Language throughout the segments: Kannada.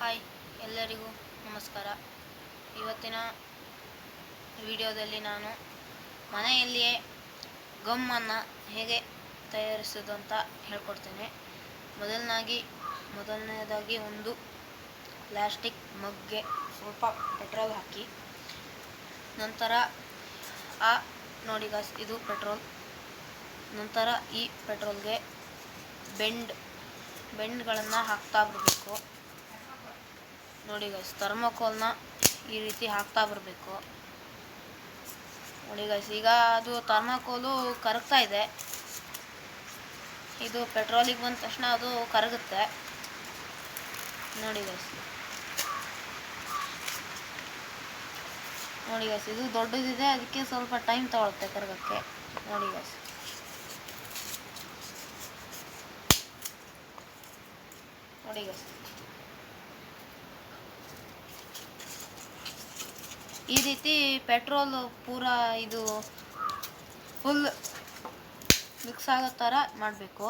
ಹಾಯ್ ಎಲ್ಲರಿಗೂ ನಮಸ್ಕಾರ. ಇವತ್ತಿನ ವಿಡಿಯೋದಲ್ಲಿ ನಾನು ಮನೆಯಲ್ಲಿಯೇ ಗಮ್ಮನ್ನು ಹೇಗೆ ತಯಾರಿಸೋದು ಅಂತ ಹೇಳ್ಕೊಡ್ತೇನೆ. ಮೊದಲನಾಗಿ, ಮೊದಲನೇದಾಗಿ ಒಂದು ಪ್ಲ್ಯಾಸ್ಟಿಕ್ ಮಗ್ಗೆ, ಸ್ವಲ್ಪ ಪೆಟ್ರೋಲ್ ಹಾಕಿ. ನಂತರ, ಆ, ನೋಡಿ ಗಾಸ್ ಇದು ಪೆಟ್ರೋಲ್. ನಂತರ ಈ ಪೆಟ್ರೋಲ್ಗೆ ಬೆಂಡ್, ಬೆಂಡ್ಗಳನ್ನು ಹಾಕ್ತಾ ಬರಬೇಕು ನೋಡಿ ಗೈಸ್ ಥರ್ಮೋಕೋಲ್ನ ಈ ರೀತಿ ಹಾಕ್ತಾ ಬರಬೇಕು. ನೋಡಿ ಗೈಸ್ ಈಗ ಅದು ಥರ್ಮೋಕೋಲು ಕರಗ್ತಾ ಇದೆ. ಇದು ಪೆಟ್ರೋಲಿಗೆ ಬಂದ ತಕ್ಷಣ ಅದು ಕರಗುತ್ತೆ. ನೋಡಿ ಗೈಸ್ ನೋಡಿ ಗೈಸ್ ಇದು ದೊಡ್ಡದಿದೆ, ಅದಕ್ಕೆ ಸ್ವಲ್ಪ ಟೈಮ್ ತಗೊಳುತ್ತೆ ಕರಗಕ್ಕೆ. ನೋಡಿ ಗೈಸ್ ನೋಡಿ ಗೈಸ್ ಈ ರೀತಿ ಪೆಟ್ರೋಲ್ ಪೂರ ಇದು ಫುಲ್ ಮಿಕ್ಸ್ ಆಗೋ ಥರ ಮಾಡಬೇಕು.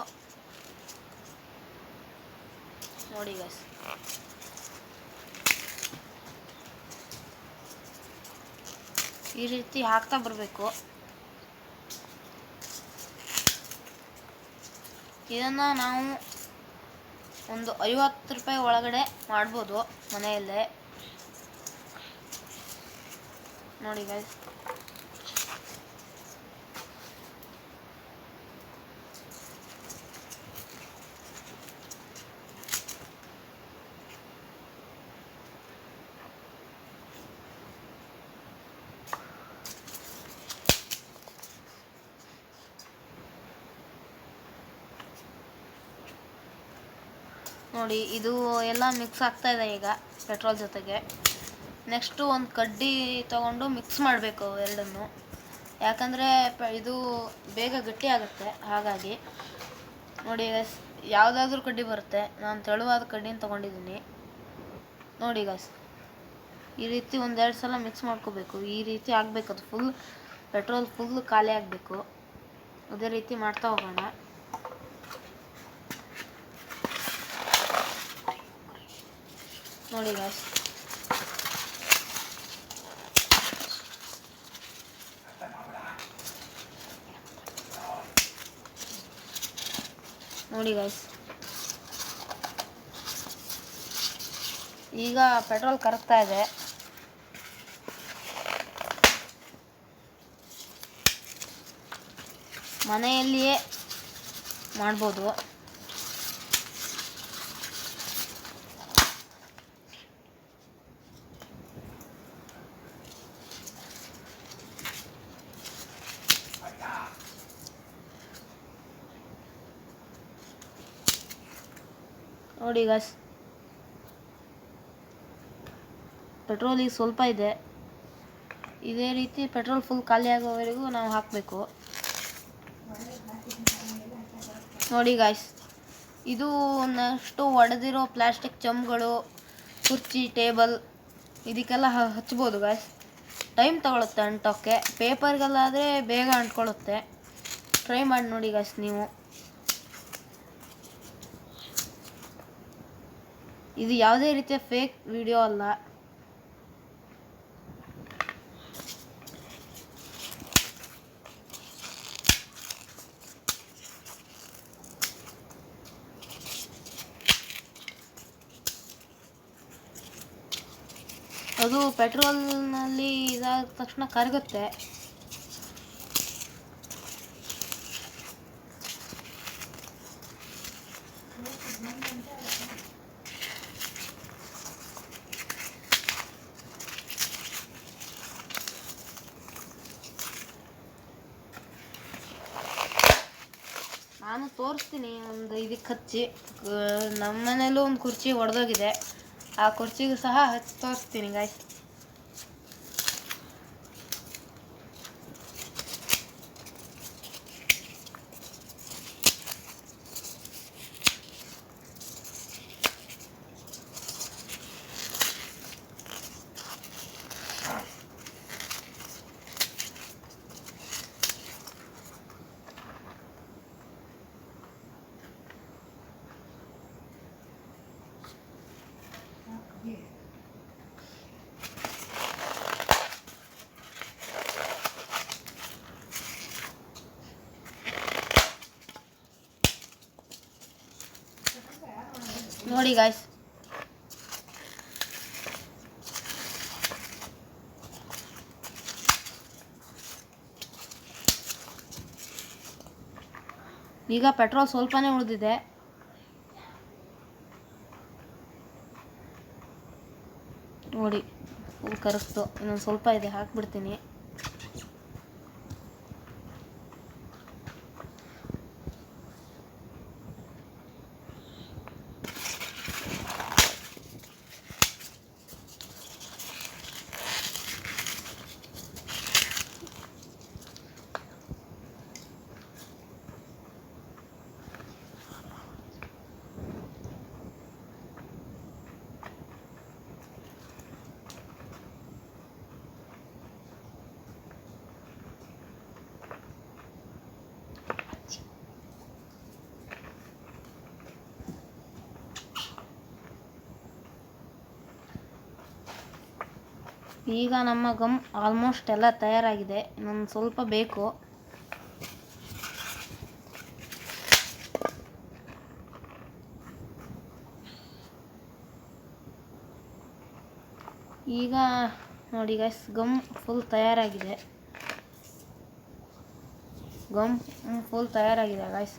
ನೋಡಿ ಗಸ್ ಈ ರೀತಿ ಹಾಕ್ತಾ ಬರಬೇಕು. ಇದನ್ನು ನಾವು ಒಂದು ಐವತ್ತು ರೂಪಾಯಿ ಒಳಗಡೆ ಮಾಡ್ಬೋದು ಮನೆಯಲ್ಲೇ. ನೋಡಿ ಗೈಸ್ ನೋಡಿ ಇದು ಎಲ್ಲ ಮಿಕ್ಸ್ ಆಗ್ತಾ ಇದೆ ಈಗ ಪೆಟ್ರೋಲ್ ಜೊತೆಗೆ. ನೆಕ್ಸ್ಟು ಒಂದು ಕಡ್ಡಿ ತಗೊಂಡು ಮಿಕ್ಸ್ ಮಾಡಬೇಕು ಎರಡನ್ನು ಯಾಕಂದರೆ ಇದು ಬೇಗ ಗಟ್ಟಿ ಆಗುತ್ತೆ, ಹಾಗಾಗಿ. ನೋಡಿ ಗೈಸ್ ಯಾವುದಾದ್ರೂ ಕಡ್ಡಿ ಬರುತ್ತೆ. ನಾನು ತೆಳುವಾದ ಕಡ್ಡಿನ ತೊಗೊಂಡಿದ್ದೀನಿ. ನೋಡಿ ಗೈಸ್ ಈ ರೀತಿ ಒಂದೆರಡು ಸಲ ಮಿಕ್ಸ್ ಮಾಡ್ಕೋಬೇಕು. ಈ ರೀತಿ ಆಗಬೇಕು ಅದು ಫುಲ್ ಪೆಟ್ರೋಲ್ ಫುಲ್ ಖಾಲಿ ಆಗಬೇಕು. ಅದೇ ರೀತಿ ಮಾಡ್ತಾ ಹೋಗೋಣ. ನೋಡಿ ಗಾಯ್ಸ್ ನೋಡಿ ಗಾಯ್ಸ್ ಈಗ ಪೆಟ್ರೋಲ್ ಕರಗ್ತಾ ಇದೆ. ಮನೆಯಲ್ಲಿಯೇ ಮಾಡ್ಬೋದು. ನೋಡಿ ಗಾಯ್ಸ್ ಪೆಟ್ರೋಲ್ ಈಗ ಸ್ವಲ್ಪ ಇದೆ. ಇದೇ ರೀತಿ ಪೆಟ್ರೋಲ್ ಫುಲ್ ಖಾಲಿ ಆಗೋವರೆಗೂ ನಾವು ಹಾಕಬೇಕು. ನೋಡಿ ಗಾಯ್ಸ್ ಇದು ನೆಕ್ಸ್ಟು ಒಡೆದಿರೋ ಪ್ಲಾಸ್ಟಿಕ್ ಚಮ್ಗಳು, ಕುರ್ಚಿ ಟೇಬಲ್ ಇದಕ್ಕೆಲ್ಲ ಹಚ್ಬೋದು ಗಾಯ್ಸ್ ಟೈಮ್ ತಗೊಳುತ್ತೆ ಅಂಟೋಕ್ಕೆ ಪೇಪರ್ಗೆಲ್ಲಾದರೆ ಬೇಗ ಅಂಟ್ಕೊಳ್ಳುತ್ತೆ. ಟ್ರೈ ಮಾಡಿ ನೋಡಿ ಗಾಯ್ಸ್ ನೀವು. ಇದು ಯಾವುದೇ ರೀತಿಯ ಫೇಕ್ ವಿಡಿಯೋ ಅಲ್ಲ. ಅದು ಪೆಟ್ರೋಲ್ನಲ್ಲಿ ಇದಾದ ತಕ್ಷಣ ಕರಗುತ್ತೆ ನಾನು ತೋರಿಸ್ತೀನಿ ಒಂದು ಇದಕ್ಕೆ ಹಚ್ಚಿ. ನಮ್ಮ ಮನೇಲೂ ಒಂದು ಕುರ್ಚಿ ಒಡೆದೋಗಿದೆ. ಆ ಕುರ್ಚಿಗೂ ಸಹ ಹಚ್ಚಿ ತೋರಿಸ್ತೀನಿ ಗಾಯ್ಸ್ ನೋಡಿ ಗಾಯ್ಸ್ ಈಗ ಪೆಟ್ರೋಲ್ ಸ್ವಲ್ಪನೇ ಉಳಿದಿದೆ. ನೋಡಿ ಕರಗ್ತು. ಇನ್ನೊಂದು ಸ್ವಲ್ಪ ಇದೆ ಹಾಕ್ಬಿಡ್ತೀನಿ. ಈಗ ನಮ್ಮ ಗಮ್ ಆಲ್ಮೋಸ್ಟ್ ಎಲ್ಲ ತಯಾರಾಗಿದೆ. ಇನ್ನೊಂದು ಸ್ವಲ್ಪ ಬೇಕು. ಈಗ ನೋಡಿ ಗೈಸ್ ಗಮ್ ಫುಲ್ ತಯಾರಾಗಿದೆ. ಗಮ್ ಫುಲ್ ತಯಾರಾಗಿದೆ ಗೈಸ್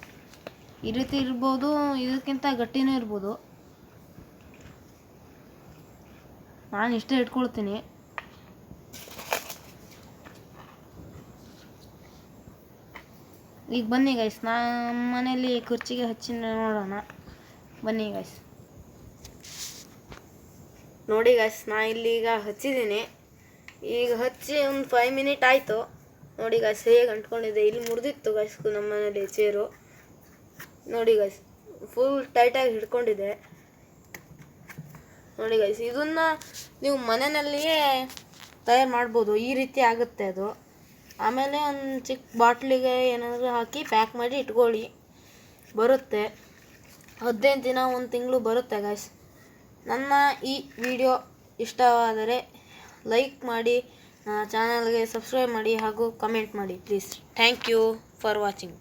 ಈ ರೀತಿ ಇರ್ಬೋದು, ಇದಕ್ಕಿಂತ ಗಟ್ಟಿನೂ ಇರ್ಬೋದು. ನಾನು ಇಷ್ಟೇ ಇಟ್ಕೊಳ್ತೀನಿ. ಈಗ ಬನ್ನಿ ಗೈಸ್ ನಮ್ಮ ಮನೇಲಿ ಕುರ್ಚಿಗೆ ಹಚ್ಚಿ ನೋಡೋಣ. ಬನ್ನಿ ಗೈಸ್ ನೋಡಿ ಗೈಸ್ ನಾ ಇಲ್ಲಿ ಈಗ ಹಚ್ಚಿದ್ದೀನಿ. ಈಗ ಹಚ್ಚಿ ಒಂದು ಫೈವ್ ಮಿನಿಟ್ ಆಯಿತು. ನೋಡಿ ಗೈಸ್ ಹೇಗೆ ಅಂಟ್ಕೊಂಡಿದೆ ಇಲ್ಲಿ ಮುರಿದಿತ್ತು ಗೈಸ್ ನಮ್ಮ ಮನೇಲಿ ಚೇರು. ನೋಡಿ ಗೈಸ್ ಫುಲ್ ಟೈಟಾಗಿ ಹಿಡ್ಕೊಂಡಿದೆ ನೋಡಿ ಗೈಸ್ ಇದನ್ನು ನೀವು ಮನೆಯಲ್ಲಿಯೇ ತಯಾರು ಮಾಡ್ಬೋದು. ಈ ರೀತಿ ಆಗುತ್ತೆ ಅದು. ಆಮೇಲೆ ಒಂದು ಚಿಕ್ಕ ಬಾಟ್ಲಿಗೆ ಏನಾದರೂ ಹಾಕಿ ಪ್ಯಾಕ್ ಮಾಡಿ ಇಟ್ಕೊಳ್ಳಿ. ಬರುತ್ತೆ. ಹದಿನೈದು ದಿನ ಒಂದು ತಿಂಗಳು ಬರುತ್ತೆ ಗಾಯ್ಸ್ ನನ್ನ ಈ ವಿಡಿಯೋ ಇಷ್ಟವಾದರೆ ಲೈಕ್ ಮಾಡಿ ಚಾನಲ್ಗೆ ಸಬ್ಸ್ಕ್ರೈಬ್ ಮಾಡಿ ಹಾಗೂ ಕಮೆಂಟ್ ಮಾಡಿ please. Thank you for watching.